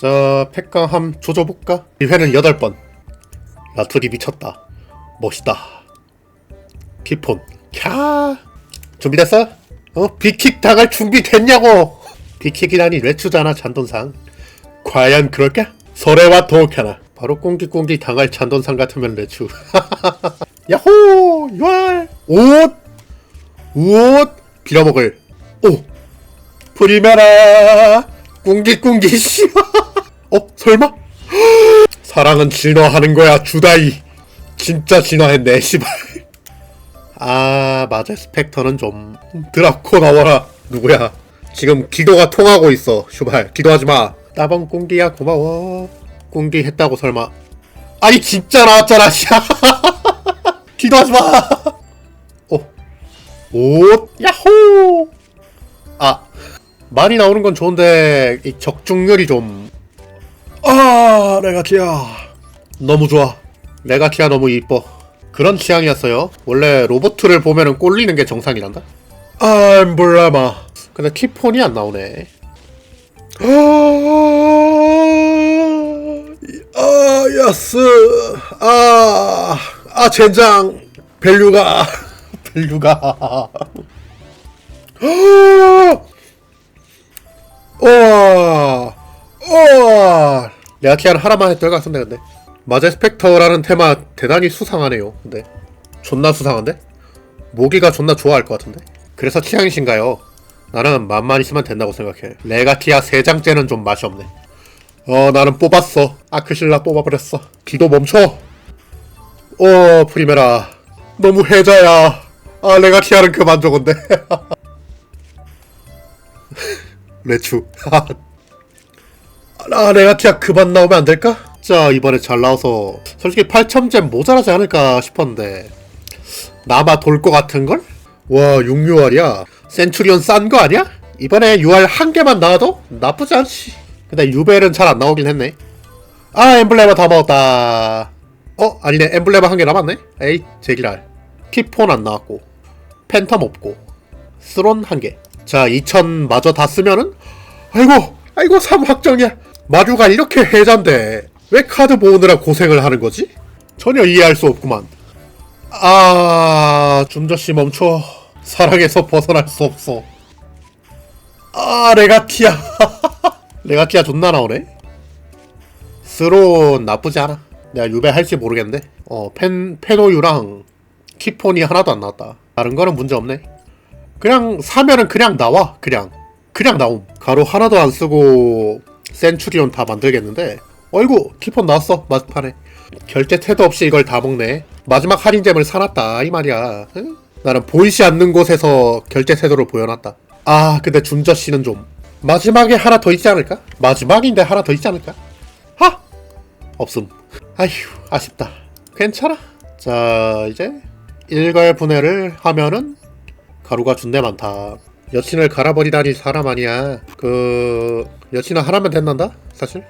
자 팩강함 조져볼까? 1회는 8번 라투리 미쳤다 멋있다 피폰 캬 준비됐어? 어? 비킥 당할 준비 됐냐고 비킥이라니 레츠잖아 잔돈상 과연 그럴까? 설레와 도옥하나 바로 꽁기꽁기 당할 잔돈상 같으면 레츠 야호 유알 옷! 옷! 빌어먹을 오! 프리메라 꿍기꿍기 씨 어? 설마? 사랑은 진화하는 거야 주다이. 진짜 진화했네 씨발. 아 맞아. 스펙터는 좀 드라코 나와라. 누구야? 지금 기도가 통하고 있어 슈발. 기도하지 마. 따봉 꿍기야 고마워. 꿍기 했다고 설마. 아니 진짜 나왔잖아 씨 기도하지 마. 어? 옷 야호! 아 많이 나오는 건 좋은데 이 적중률이 좀 아, 레가키아. 너무 좋아. 레가키아 너무 이뻐. 그런 취향이었어요. 원래 로보트를 보면은 꼴리는 게 정상이란다. 아, 엠블라마. 근데 키폰이 안 나오네. 아, 아, 야스. 아, 아, 젠장. 밸류가. 밸류가. 내가 키아를 하나만 했던 것 같은데 근데. 마제 스펙터라는 테마 대단히 수상하네요 근데. 존나 수상한데? 모기가 존나 좋아할 것 같은데? 그래서 취향이신가요? 나는 맘만 있으면 된다고 생각해. 레가티아 세 장째는 좀 맛이 없네. 어 나는 뽑았어. 아크실라 뽑아버렸어. 기도 멈춰! 어 프리메라. 너무 해자야. 아 레가티아는 그만 적은데. 레추 아, 레가티아 그만 나오면 안 될까? 자, 이번에 잘 나와서 솔직히 8점잼 모자라지 않을까 싶었는데 나마 돌것 같은걸? 와, 6유알이야. 센츄리온 싼 거 아니야? 이번에 6알 한 개만 나와도 나쁘지 않지. 근데 유벨은 잘 안 나오긴 했네. 아, 엠블레마 다 먹었다. 어? 아니네. 엠블레마 한 개 남았네? 에이, 제기랄. 키폰 안 나왔고 팬텀 없고 스론 한 개. 자, 2000 마저 다 쓰면은 아이고, 아이고 3 확정이야. 마류가 이렇게 해잔데 왜 카드 모으느라 고생을 하는 거지? 전혀 이해할 수 없구만. 아, 준저씨 멈춰. 사랑에서 벗어날 수 없어. 아, 레가티아. 레가티아 존나 나오네. 스론 나쁘지 않아. 내가 유배 할지 모르겠는데. 어, 펜, 페노유랑 키폰이 하나도 안 나왔다. 다른 거는 문제 없네. 그냥 사면은 그냥 나와. 그냥. 그냥 나옴. 가로 하나도 안 쓰고 센츄리온 다 만들겠는데. 어이구 키폰 나왔어 마스판에. 결제 태도 없이 이걸 다 먹네. 마지막 할인잼을 사놨다 이 말이야. 응? 나는 보이지 않는 곳에서 결제 태도를 보여놨다. 아 근데 준저씨는 좀 마지막에 하나 더 있지 않을까? 마지막인데 하나 더 있지 않을까? 하! 없음. 아휴 아쉽다. 괜찮아. 자 이제 일괄 분해를 하면은 가루가 준대 많다 여친을 갈아버리다니 사람 아니야. 그 여친은 하나면 된단다? 사실